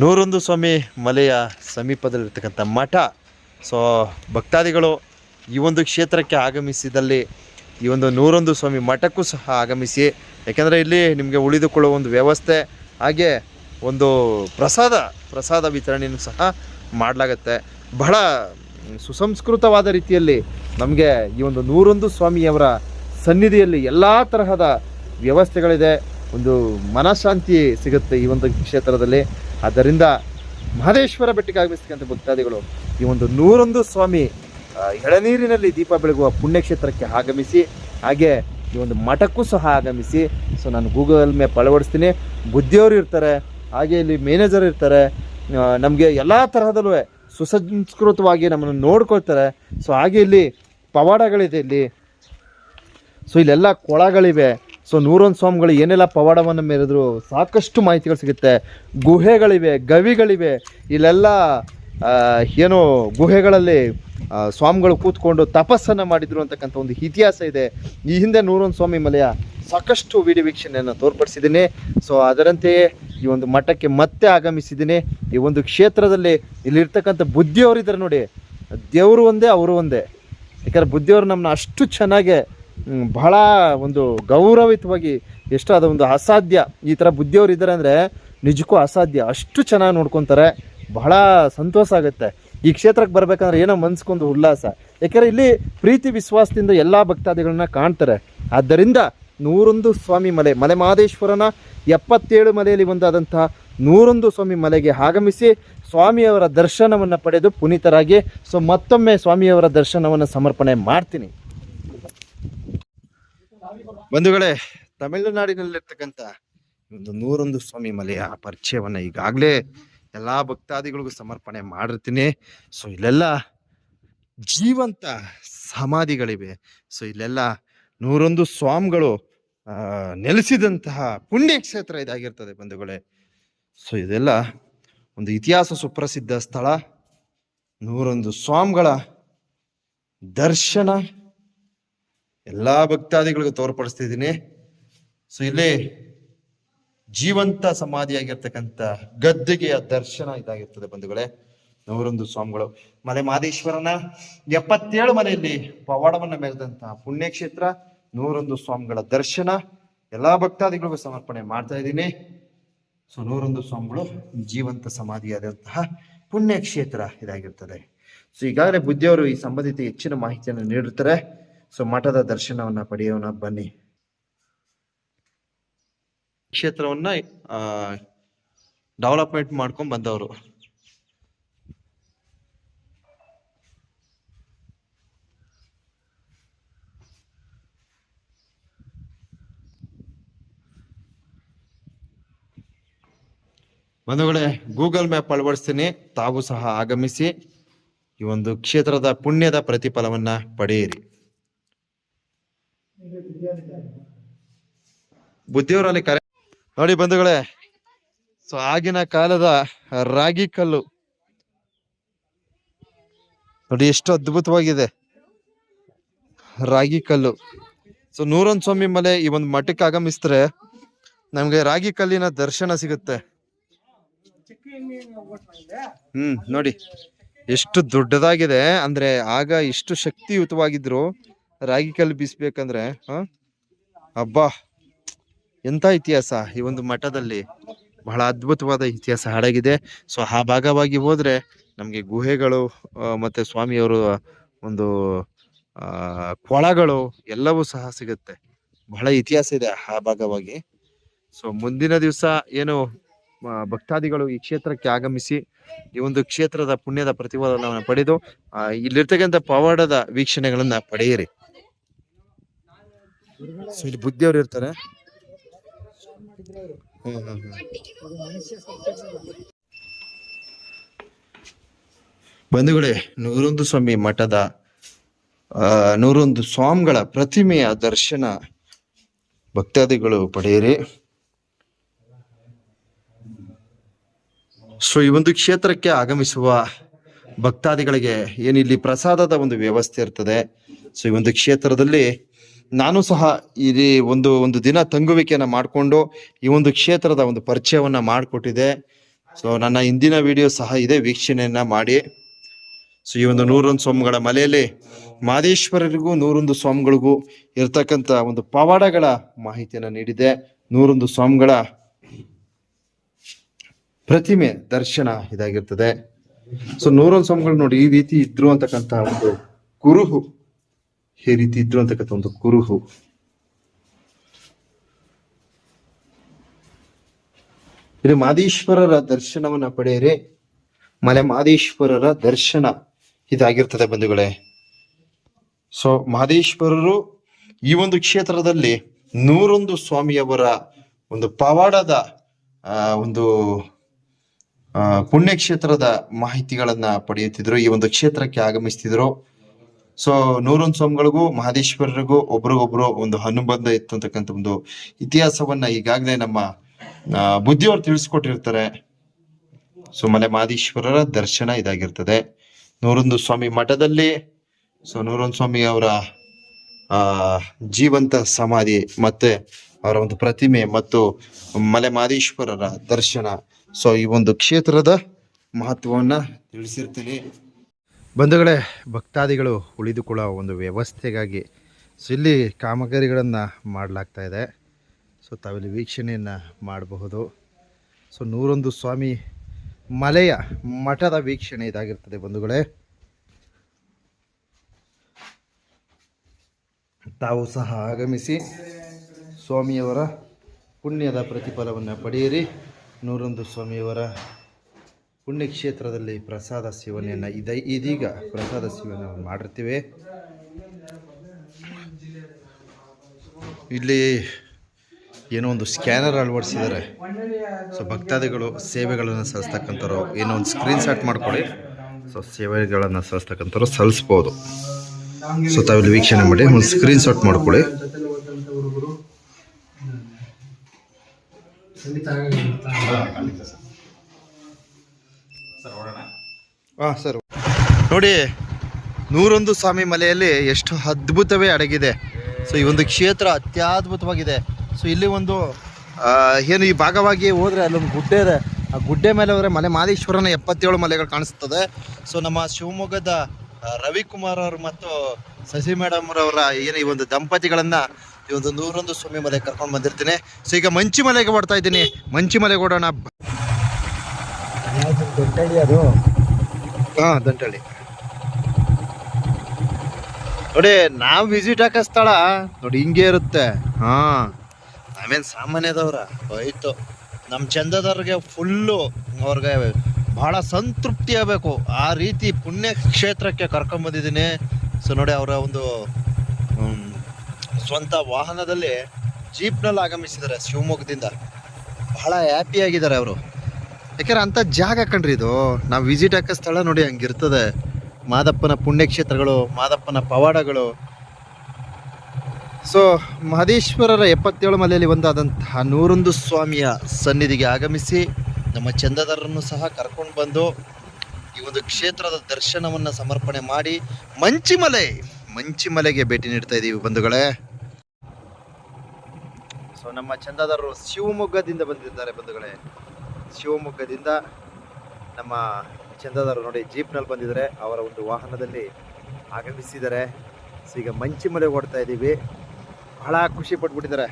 ನೂರೊಂದು ಸ್ವಾಮಿ ಮಲೆಯ ಸಮೀಪದಲ್ಲಿರ್ತಕ್ಕಂಥ ಮಠ. ಸೊ ಭಕ್ತಾದಿಗಳು ಈ ಒಂದು ಕ್ಷೇತ್ರಕ್ಕೆ ಆಗಮಿಸಿದಲ್ಲಿ ಈ ಒಂದು ನೂರೊಂದು ಸ್ವಾಮಿ ಮಠಕ್ಕೂ ಸಹ ಆಗಮಿಸಿ, ಯಾಕೆಂದರೆ ಇಲ್ಲಿ ನಿಮಗೆ ಉಳಿದುಕೊಳ್ಳುವ ಒಂದು ವ್ಯವಸ್ಥೆ, ಹಾಗೆ ಒಂದು ಪ್ರಸಾದ ಪ್ರಸಾದ ವಿತರಣೆಯನ್ನು ಸಹ ಮಾಡಲಾಗತ್ತೆ. ಬಹಳ ಸುಸಂಸ್ಕೃತವಾದ ರೀತಿಯಲ್ಲಿ ನಮಗೆ ಈ ಒಂದು ನೂರೊಂದು ಸ್ವಾಮಿಯವರ ಸನ್ನಿಧಿಯಲ್ಲಿ ಎಲ್ಲ ತರಹದ ವ್ಯವಸ್ಥೆಗಳಿದೆ. ಒಂದು ಮನಃಶಾಂತಿ ಸಿಗುತ್ತೆ ಈ ಒಂದು ಕ್ಷೇತ್ರದಲ್ಲಿ. ಆದ್ದರಿಂದ ಮಹದೇಶ್ವರ ಬೆಟ್ಟಕ್ಕೆ ಆಗಮಿಸ್ತಕ್ಕಂಥ ಭಕ್ತಾದಿಗಳು, ಈ ಒಂದು ನೂರೊಂದು ಸ್ವಾಮಿ ಎಳನೀರಿನಲ್ಲಿ ದೀಪ ಬೆಳಗುವ ಪುಣ್ಯಕ್ಷೇತ್ರಕ್ಕೆ ಆಗಮಿಸಿ, ಹಾಗೆ ಈ ಒಂದು ಮಠಕ್ಕೂ ಸಹ ಆಗಮಿಸಿ, ಸೊ ನಾನು ಗೂಗಲ್ ಮ್ಯಾಪ್ ಅಳವಡಿಸ್ತೀನಿ. ಬುದ್ಧಿಯವರು ಇರ್ತಾರೆ, ಹಾಗೆ ಇಲ್ಲಿ ಮ್ಯಾನೇಜರ್ ಇರ್ತಾರೆ ನಮಗೆ ಎಲ್ಲ ತರಹದಲ್ಲೂ ಸುಸಂಸ್ಕೃತವಾಗಿ ನಮ್ಮನ್ನು ನೋಡ್ಕೊಳ್ತಾರೆ. ಸೊ ಹಾಗೆ ಇಲ್ಲಿ ಪವಾಡಗಳಿದೆ ಇಲ್ಲಿ. ಸೊ ಇಲ್ಲೆಲ್ಲ ಕೊಳಗಳಿವೆ. ಸೊ ನೂರೊಂದು ಸ್ವಾಮಿಗಳು ಏನೆಲ್ಲ ಪವಾಡವನ್ನು ಮೇರಿದ್ರು ಸಾಕಷ್ಟು ಮಾಹಿತಿಗಳು ಸಿಗುತ್ತೆ. ಗುಹೆಗಳಿವೆ, ಗವಿಗಳಿವೆ, ಇಲ್ಲೆಲ್ಲ ಏನು ಗುಹೆಗಳಲ್ಲಿ ಸ್ವಾಮಿಗಳು ಕೂತ್ಕೊಂಡು ತಪಸ್ಸನ್ನು ಮಾಡಿದ್ರು ಅಂತಕ್ಕಂಥ ಒಂದು ಇತಿಹಾಸ ಇದೆ. ಈ ಹಿಂದೆ ನೂರೊಂದು ಸ್ವಾಮಿ ಮಲೆಯ ಸಾಕಷ್ಟು ವಿಡಿಯೋ ವೀಕ್ಷಣೆಯನ್ನು ತೋರ್ಪಡಿಸಿದ್ದೀನಿ. ಸೊ ಅದರಂತೆಯೇ ಈ ಒಂದು ಮಠಕ್ಕೆ ಮತ್ತೆ ಆಗಮಿಸಿದ್ದೀನಿ. ಈ ಒಂದು ಕ್ಷೇತ್ರದಲ್ಲಿ ಇಲ್ಲಿರ್ತಕ್ಕಂಥ ಬುದ್ಧಿಯವರಿದ್ದಾರೆ ನೋಡಿ. ದೇವರು ಒಂದೇ, ಅವರು ಒಂದೇ. ಯಾಕಂದ್ರೆ ಬುದ್ಧಿಯವರು ನಮ್ಮನ್ನ ಅಷ್ಟು ಚೆನ್ನಾಗೆ ಬಹಳ ಒಂದು ಗೌರವಿತವಾಗಿ ಎಷ್ಟು ಒಂದು ಅಸಾಧ್ಯ ಈ ಥರ ಬುದ್ಧಿಯವರು ಇದ್ದಾರೆ ಅಂದರೆ ನಿಜಕ್ಕೂ ಅಸಾಧ್ಯ. ಅಷ್ಟು ಚೆನ್ನಾಗಿ ನೋಡ್ಕೊತಾರೆ. ಬಹಳ ಸಂತೋಷ ಆಗುತ್ತೆ. ಈ ಕ್ಷೇತ್ರಕ್ಕೆ ಬರ್ಬೇಕಂದ್ರೆ ಏನೋ ಮನ್ಸ್ಕೊಂಡು ಉಲ್ಲಾಸ. ಯಾಕಂದರೆ ಇಲ್ಲಿ ಪ್ರೀತಿ, ವಿಶ್ವಾಸದಿಂದ ಎಲ್ಲ ಭಕ್ತಾದಿಗಳನ್ನ ಕಾಣ್ತಾರೆ. ಆದ್ದರಿಂದ ನೂರೊಂದು ಸ್ವಾಮಿ ಮಲೆ ಮಲೆ ಮಹದೇಶ್ವರನ ಎಪ್ಪತ್ತೇಳು ಮಲೆಯಲ್ಲಿ ಒಂದಾದಂಥ ನೂರೊಂದು ಸ್ವಾಮಿ ಮಲೆಗೆ ಆಗಮಿಸಿ ಸ್ವಾಮಿಯವರ ದರ್ಶನವನ್ನು ಪಡೆದು ಪುನೀತರಾಗಿ, ಸೊ ಮತ್ತೊಮ್ಮೆ ಸ್ವಾಮಿಯವರ ದರ್ಶನವನ್ನು ಸಮರ್ಪಣೆ ಮಾಡ್ತೀನಿ. ಬಂಧುಗಳೇ, ತಮಿಳುನಾಡಿನಲ್ಲಿರ್ತಕ್ಕಂಥ ಒಂದು ನೂರೊಂದು ಸ್ವಾಮಿ ಮಲೆಯ ಪರಿಚಯವನ್ನ ಈಗಾಗಲೇ ಎಲ್ಲಾ ಭಕ್ತಾದಿಗಳಿಗೂ ಸಮರ್ಪಣೆ ಮಾಡಿರ್ತೀನಿ. ಸೊ ಇಲ್ಲೆಲ್ಲ ಜೀವಂತ ಸಮಾಧಿಗಳಿವೆ. ಸೊ ಇಲ್ಲೆಲ್ಲ ನೂರೊಂದು ಸ್ವಾಮಿಗಳು ನೆಲೆಸಿದಂತಹ ಪುಣ್ಯಕ್ಷೇತ್ರ ಇದಾಗಿರ್ತದೆ ಬಂಧುಗಳೇ. ಸೊ ಇದೆಲ್ಲ ಒಂದು ಇತಿಹಾಸ ಸುಪ್ರಸಿದ್ಧ ಸ್ಥಳ. ನೂರೊಂದು ಸ್ವಾಮಿಗಳ ದರ್ಶನ. ಎಲ್ಲಾ ಭಕ್ತಾದಿಗಳಿಗೂ ತೋರ್ಪಡಿಸ್ತಿದ್ದೀನಿ. ಸೊ ಇಲ್ಲಿ ಜೀವಂತ ಸಮಾಧಿಯಾಗಿರ್ತಕ್ಕಂಥ ಗದ್ದಿಗೆಯ ದರ್ಶನ ಇದಾಗಿರ್ತದೆ ಬಂಧುಗಳೇ. ನೂರೊಂದು ಸ್ವಾಮಿಗಳು. ಮಲೆ ಮಾದೇಶ್ವರನ ಎಪ್ಪತ್ತೇಳು ಮನೆಯಲ್ಲಿ ಪವಾಡವನ್ನ ಮೆರೆದಂತಹ ಪುಣ್ಯಕ್ಷೇತ್ರ ನೂರೊಂದು ಸ್ವಾಮಿಗಳ ದರ್ಶನ, ಎಲ್ಲಾ ಭಕ್ತಾದಿಗಳಿಗೂ ಸಮರ್ಪಣೆ ಮಾಡ್ತಾ ಇದ್ದೀನಿ. ಸೊ ನೂರೊಂದು ಸ್ವಾಮಿಗಳು ಜೀವಂತ ಸಮಾಧಿಯಾದಂತಹ ಪುಣ್ಯಕ್ಷೇತ್ರ ಇದಾಗಿರ್ತದೆ. ಸೊ ಈಗಾಗಲೇ ಬುದ್ಧಿಯವರು ಈ ಸಂಬಂಧಿತ ಹೆಚ್ಚಿನ ಮಾಹಿತಿಯನ್ನು ನೀಡುತ್ತಾರೆ ಸೊ ಮಠದ ದರ್ಶನವನ್ನ ಪಡೆಯೋಣ, ಬನ್ನಿ. ಕ್ಷೇತ್ರವನ್ನ ಡೆವಲಪ್ಮೆಂಟ್ ಮಾಡ್ಕೊಂಡ್ ಬಂದವರು. ಬಂಧುಗಳೇ ಗೂಗಲ್ ಮ್ಯಾಪ್ ಅಳವಡಿಸ್ತೀನಿ. ತಾವು ಸಹ ಆಗಮಿಸಿ ಈ ಒಂದು ಕ್ಷೇತ್ರದ ಪುಣ್ಯದ ಪ್ರತಿಫಲವನ್ನ ಪಡೆಯಿರಿ. ಬುದ್ಧಿಯವರಲ್ಲಿ ಕರೆ ನೋಡಿ ಬಂಧುಗಳೇ, ಸೊ ಆಗಿನ ಕಾಲದ ರಾಗಿ ಕಲ್ಲು. ನೋಡಿ ಎಷ್ಟು ಅದ್ಭುತವಾಗಿದೆ. ರಾಗಿ ಕಲ್ಲು. ಸೊ ನೂರೊಂದ್ ಸ್ವಾಮಿ ಮಲೆ ಈ ಒಂದು ಮಠಕ್ಕೆ ಆಗಮಿಸಿದ್ರೆ ನಮ್ಗೆ ರಾಗಿ ಕಲ್ಲಿನ ದರ್ಶನ ಸಿಗುತ್ತೆ. ಹ್ಮ್, ನೋಡಿ. ಎಷ್ಟು ದೊಡ್ಡದಾಗಿದೆ. ಅಂದ್ರೆ ಆಗ ಇಷ್ಟು ಶಕ್ತಿಯುತವಾಗಿದ್ರು. ರಾಗಿ ಕಲ್ಲು ಬೀಸ್ಬೇಕಂದ್ರೆ ಹ? ಅಬ್ಬಾ! ಎಂತ ಇತಿಹಾಸ ಈ ಒಂದು ಮಠದಲ್ಲಿ? ಬಹಳ ಅದ್ಭುತವಾದ ಇತಿಹಾಸ ಹಾಡಾಗಿದೆ. ಸೊ, ಆ ಭಾಗವಾಗಿ ಹೋದ್ರೆ ನಮ್ಗೆ ಗುಹೆಗಳು ಮತ್ತೆ ಸ್ವಾಮಿಯವರು ಒಂದು ಕೊಳಗಳು ಎಲ್ಲವೂ ಸಹ ಸಿಗುತ್ತೆ. ಬಹಳ ಇತಿಹಾಸ ಇದೆ ಆ ಭಾಗವಾಗಿ. ಸೊ, ಮುಂದಿನ ದಿವಸ ಏನು ಭಕ್ತಾದಿಗಳು ಈ ಕ್ಷೇತ್ರಕ್ಕೆ ಆಗಮಿಸಿ, ಈ ಒಂದು ಕ್ಷೇತ್ರದ ಪುಣ್ಯದ ಪ್ರತಿಫಲವನ್ನು ಪಡೆದು ಇಲ್ಲಿರ್ತಕ್ಕಂಥ ಪವಾಡದ ವೀಕ್ಷಣೆಗಳನ್ನ ಪಡೆಯಿರಿ. ಸೊ ಇಲ್ಲಿ ಬುದ್ಧಿಯವರು ಇರ್ತಾರೆ. ಬಂಧುಗಳೇ, ನೂರೊಂದು ಸ್ವಾಮಿ ಮಠದ ನೂರೊಂದು ಸ್ವಾಮಿಗಳ ಪ್ರತಿಮೆಯ ದರ್ಶನ ಭಕ್ತಾದಿಗಳು ಪಡೆಯಿರಿ. ಸೊ ಈ ಒಂದು ಕ್ಷೇತ್ರಕ್ಕೆ ಆಗಮಿಸುವ ಭಕ್ತಾದಿಗಳಿಗೆ ಏನಿಲ್ಲಿ ಪ್ರಸಾದದ ಒಂದು ವ್ಯವಸ್ಥೆ ಇರ್ತದೆ. ಸೊ ಈ ಒಂದು ಕ್ಷೇತ್ರದಲ್ಲಿ ನಾನು ಸಹ ಇಲ್ಲಿ ಒಂದು ಒಂದು ದಿನ ತಂಗುವಿಕೆಯನ್ನ ಮಾಡಿಕೊಂಡು ಈ ಒಂದು ಕ್ಷೇತ್ರದ ಒಂದು ಪರಿಚಯವನ್ನ ಮಾಡಿಕೊಟ್ಟಿದೆ. ಸೊ ನನ್ನ ಹಿಂದಿನ ವಿಡಿಯೋ ಸಹ ಇದೆ ವೀಕ್ಷಣೆಯನ್ನ ಮಾಡಿ. ಸೊ ಈ ಒಂದು ನೂರೊಂದು ಸ್ವಾಮಿಗಳ ಮಲೆಯಲ್ಲಿ ಮಾದೇಶ್ವರರಿಗೂ ನೂರೊಂದು ಸ್ವಾಮಿಗಳಿಗೂ ಇರತಕ್ಕಂಥ ಒಂದು ಪವಾಡಗಳ ಮಾಹಿತಿಯನ್ನು ನೀಡಿದೆ. ನೂರೊಂದು ಸ್ವಾಮಿಗಳ ಪ್ರತಿಮೆ ದರ್ಶನ ಇದಾಗಿರ್ತದೆ. ಸೊ ನೂರೊಂದು ಸ್ವಾಮಿಗಳು ನೋಡಿ ಈ ರೀತಿ ಇದ್ರು ಅಂತಕ್ಕಂಥ ಒಂದು ಕುರುಹು ಈ ರೀತಿ ಇದ್ರು ಅಂತಕ್ಕಂಥ ಒಂದು ಕುರುಹು. ಇದು ಮಾದೇಶ್ವರರ ದರ್ಶನವನ್ನ ಪಡೆಯರೆ, ಮಲೆ ಮಾದೇಶ್ವರರ ದರ್ಶನ ಇದಾಗಿರ್ತದೆ ಬಂಧುಗಳೇ. ಸೊ ಮಹದೇಶ್ವರರು ಈ ಒಂದು ಕ್ಷೇತ್ರದಲ್ಲಿ ನೂರೊಂದು ಸ್ವಾಮಿಯವರ ಒಂದು ಪವಾಡದ ಒಂದು ಪುಣ್ಯಕ್ಷೇತ್ರದ ಮಾಹಿತಿಗಳನ್ನ ಪಡೆಯುತ್ತಿದ್ರು, ಈ ಒಂದು ಕ್ಷೇತ್ರಕ್ಕೆ ಆಗಮಿಸ್ತಿದ್ರು. ಸೊ ನೂರೊಂದು ಸ್ವಾಮಿಗಳಿಗೂ, ಮಹದೇಶ್ವರರಿಗೂ ಒಬ್ರಿಗೊಬ್ರು ಒಂದು ಅನುಬಂಧ ಇತ್ತು ಅಂತಕ್ಕಂಥ ಒಂದು ಇತಿಹಾಸವನ್ನ ಈಗಾಗಲೇ ನಮ್ಮ ಬುದ್ಧಿಯವರು ತಿಳಿಸ್ಕೊಟ್ಟಿರ್ತಾರೆ. ಸೊ ಮಲೆ ಮಹದೇಶ್ವರರ ದರ್ಶನ ಇದಾಗಿರ್ತದೆ. ನೂರೊಂದು ಸ್ವಾಮಿ ಮಠದಲ್ಲಿ ಸೊ ನೂರೊಂದು ಸ್ವಾಮಿ ಅವರ ಜೀವಂತ ಸಮಾಧಿ ಮತ್ತೆ ಅವರ ಒಂದು ಪ್ರತಿಮೆ ಮತ್ತು ಮಲೆ ಮಹದೇಶ್ವರರ ದರ್ಶನ. ಸೊ ಈ ಒಂದು ಕ್ಷೇತ್ರದ ಮಹತ್ವವನ್ನ ತಿಳಿಸಿರ್ತೀನಿ. ಬಂಧುಗಳೇ, ಭಕ್ತಾದಿಗಳು ಉಳಿದುಕೊಳ್ಳೋ ಒಂದು ವ್ಯವಸ್ಥೆಗಾಗಿ ಸೊ ಇಲ್ಲಿ ಕಾಮಗಾರಿಗಳನ್ನು ಮಾಡಲಾಗ್ತಾ ಇದೆ. ಸೊ, ತಾವಿಲ್ಲಿ ವೀಕ್ಷಣೆಯನ್ನು ಮಾಡಬಹುದು. ಸೊ, ನೂರೊಂದು ಸ್ವಾಮಿ ಮಲೆಯ ಮಠದ ವೀಕ್ಷಣೆ ಇದಾಗಿರ್ತದೆ ಬಂಧುಗಳೇ. ತಾವು ಸಹ ಆಗಮಿಸಿ ಸ್ವಾಮಿಯವರ ಪುಣ್ಯದ ಪ್ರತಿಫಲವನ್ನು ಪಡೆಯಿರಿ. ನೂರೊಂದು ಸ್ವಾಮಿಯವರ ಪುಣ್ಯಕ್ಷೇತ್ರದಲ್ಲಿ ಪ್ರಸಾದ ಸೇವನೆಯನ್ನು ಇದ. ಇದೀಗ ಪ್ರಸಾದ ಸೇವನೆ ಮಾಡಿರ್ತೀವಿ. ಇಲ್ಲಿ ಏನೋ ಒಂದು ಸ್ಕ್ಯಾನರ್ ಅಳವಡಿಸಿದ್ದಾರೆ. ಸೊ, ಭಕ್ತಾದಿಗಳು ಸೇವೆಗಳನ್ನು ಸಲ್ಲಿಸ್ತಕ್ಕಂಥವ್ರು, ಏನೋ ಒಂದು ಸ್ಕ್ರೀನ್ ಶಾಟ್ ಮಾಡಿಕೊಡಿ. ಸೊ, ಸೇವೆಗಳನ್ನು ಸಲ್ಲಿಸ್ತಕ್ಕಂಥವ್ರು ಸಲ್ಲಿಸ್ಬೋದು. ಸೊ, ತಾವಿಲ್ಲಿ ವೀಕ್ಷಣೆ ಮಾಡಿ, ಒಂದು ಸ್ಕ್ರೀನ್ ಶಾಟ್ ಮಾಡ್ಕೊಳ್ಳಿ. ಹಾಂ ಸರ್. ನೋಡಿ, ನೂರೊಂದು ಸ್ವಾಮಿ ಮಲೆಯಲ್ಲಿ ಎಷ್ಟು ಅದ್ಭುತವೇ ಅಡಗಿದೆ. ಸೊ ಈ ಒಂದು ಕ್ಷೇತ್ರ ಅತ್ಯದ್ಭುತವಾಗಿದೆ. ಸೊ ಇಲ್ಲಿ ಒಂದು ಏನು ಈ ಭಾಗವಾಗಿ ಹೋದರೆ ಅಲ್ಲೊಂದು ಗುಡ್ಡೆ ಇದೆ. ಆ ಗುಡ್ಡೆ ಮೇಲೆ ಹೋದರೆ ಮಲೆ ಮಾದೇಶ್ವರನ ಎಪ್ಪತ್ತೇಳು ಮಲೆಗಳು ಕಾಣಿಸ್ತದೆ. ಸೊ ನಮ್ಮ ಶಿವಮೊಗ್ಗದ ರವಿಕುಮಾರ್ ಅವರು ಮತ್ತು ಶಶಿ ಮೇಡಮ್ ಅವರ ಏನು ಈ ಒಂದು ದಂಪತಿಗಳನ್ನ ಈ ಒಂದು ನೂರೊಂದು ಸ್ವಾಮಿ ಮಲೆ ಕರ್ಕೊಂಡು ಬಂದಿರ್ತೀನಿ. ಸೊ ಈಗ ಮಂಚಿ ಮಲೆಗೆ ಬರ್ತಾ ಇದ್ದೀನಿ. ಮಂಚಿ ಮಲೆಗೆ ಓಡೋಣ. ಹಾಂ ದಂಟಳ್ಳಿ ನೋಡಿ, ನಾವು ವಿಸಿಟ್ ಹಾಕೋ ಸ್ಥಳ ನೋಡಿ, ಹಿಂಗೆ ಇರುತ್ತೆ. ಹಾ, ನಾವೇನು ಸಾಮಾನ್ಯದವ್ರ? ಹೋಯ್ತು. ನಮ್ಮ ಚಂದದವ್ರಿಗೆ ಫುಲ್ಲು ಅವ್ರಿಗೆ ಬಹಳ ಸಂತೃಪ್ತಿ ಆಗಬೇಕು. ಆ ರೀತಿ ಪುಣ್ಯ ಕ್ಷೇತ್ರಕ್ಕೆ ಕರ್ಕೊಂಬಂದಿದ್ದೀನಿ ಸೊ ನೋಡಿ, ಅವರ ಒಂದು ಸ್ವಂತ ವಾಹನದಲ್ಲಿ ಜೀಪ್ನಲ್ಲಿ ಆಗಮಿಸಿದ್ದಾರೆ, ಶಿವಮೊಗ್ಗದಿಂದ. ಬಹಳ ಹ್ಯಾಪಿ ಆಗಿದ್ದಾರೆ ಅವರು. ಯಾಕಂದ್ರೆ ಅಂಥ ಜಾಗ ಕಣ್ರಿ ಇದು. ನಾವು ವಿಸಿಟ್ ಹಾಕೋ ಸ್ಥಳ ನೋಡಿ ಹಂಗಿರ್ತದೆ. ಮಾದಪ್ಪನ ಪುಣ್ಯಕ್ಷೇತ್ರಗಳು, ಮಾದಪ್ಪನ ಪವಾಡಗಳು. ಸೊ ಮಹದೇಶ್ವರರ ಎಪ್ಪತ್ತೇಳು ಮಲೆಯಲ್ಲಿ ಒಂದಾದಂತಹ ನೂರೊಂದು ಸ್ವಾಮಿಯ ಸನ್ನಿಧಿಗೆ ಆಗಮಿಸಿ, ನಮ್ಮ ಚಂದದಾರರನ್ನು ಸಹ ಕರ್ಕೊಂಡು ಬಂದು ಈ ಒಂದು ಕ್ಷೇತ್ರದ ದರ್ಶನವನ್ನು ಸಮರ್ಪಣೆ ಮಾಡಿ ಮಂಚಿಮಲೆ, ಮಂಚಿಮಲೆಗೆ ಭೇಟಿ ನೀಡ್ತಾ ಇದ್ದೀವಿ ಬಂಧುಗಳೇ. ಸೊ ನಮ್ಮ ಚಂದದಾರರು ಶಿವಮೊಗ್ಗದಿಂದ ಬಂದಿದ್ದಾರೆ ಬಂಧುಗಳೇ. ಶಿವಮೊಗ್ಗದಿಂದ ನಮ್ಮ ಚಂದದಾರರು ನೋಡಿ, ಜೀಪ್ನಲ್ಲಿ ಬಂದಿದ್ದಾರೆ. ಅವರ ಒಂದು ವಾಹನದಲ್ಲಿ ಆಗಮಿಸಿದ್ದಾರೆ. ಸೊ ಈಗ ಮಂಚಿಮಲೆ ಓಡ್ತಾ ಇದ್ದೀವಿ ಬಹಳ ಖುಷಿ ಪಟ್ಬಿಟ್ಟಿದ್ದಾರೆ?